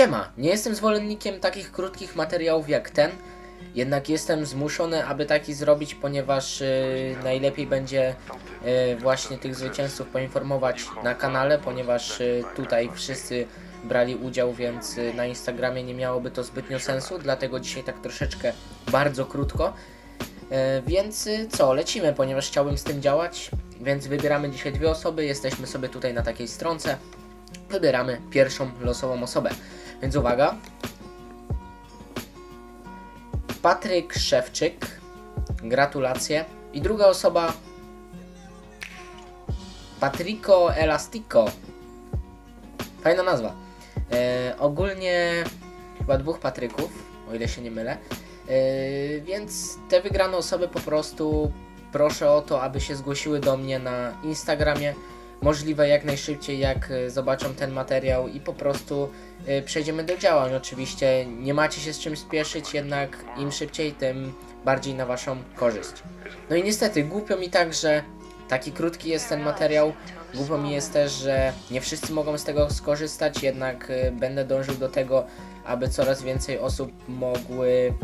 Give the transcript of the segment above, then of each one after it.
Siema, nie jestem zwolennikiem takich krótkich materiałów jak ten, jednak jestem zmuszony, aby taki zrobić, ponieważ y, najlepiej będzie y, właśnie tych zwycięzców poinformować na kanale, ponieważ y, tutaj wszyscy brali udział, więc y, na Instagramie nie miałoby to zbytnio sensu, dlatego dzisiaj tak troszeczkę bardzo krótko. E, Więc y, co, lecimy, ponieważ chciałbym z tym działać, więc wybieramy dzisiaj dwie osoby, jesteśmy sobie tutaj na takiej stronce, wybieramy pierwszą losową osobę. Więc uwaga. Patryk Szewczyk, gratulacje. I druga osoba Patrico Elastico. Fajna nazwa. E, ogólnie chyba dwóch Patryków, o ile się nie mylę. E, więc te wygrane osoby po prostu proszę o to, aby się zgłosiły do mnie na Instagramie. Możliwe jak najszybciej, jak e, zobaczą ten materiał i po prostu e, przejdziemy do działań. Oczywiście nie macie się z czym spieszyć, jednak im szybciej, tym bardziej na Waszą korzyść. No i niestety, głupio mi tak, że taki krótki jest ten materiał. Głupio mi jest też, że nie wszyscy mogą z tego skorzystać, jednak e, będę dążył do tego, aby coraz więcej osób mogły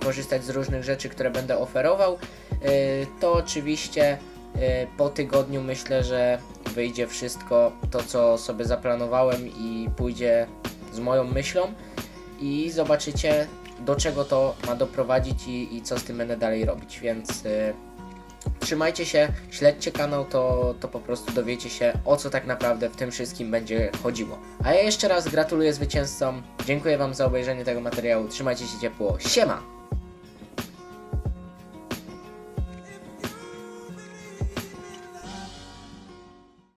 korzystać z różnych rzeczy, które będę oferował. To oczywiście po tygodniu myślę, że wyjdzie wszystko to, co sobie zaplanowałem i pójdzie z moją myślą. I zobaczycie, do czego to ma doprowadzić i, i co z tym będę dalej robić, więc e, trzymajcie się, śledźcie kanał, to, to po prostu dowiecie się o co tak naprawdę w tym wszystkim będzie chodziło. A ja jeszcze raz gratuluję zwycięzcom, dziękuję Wam za obejrzenie tego materiału, trzymajcie się ciepło, siema!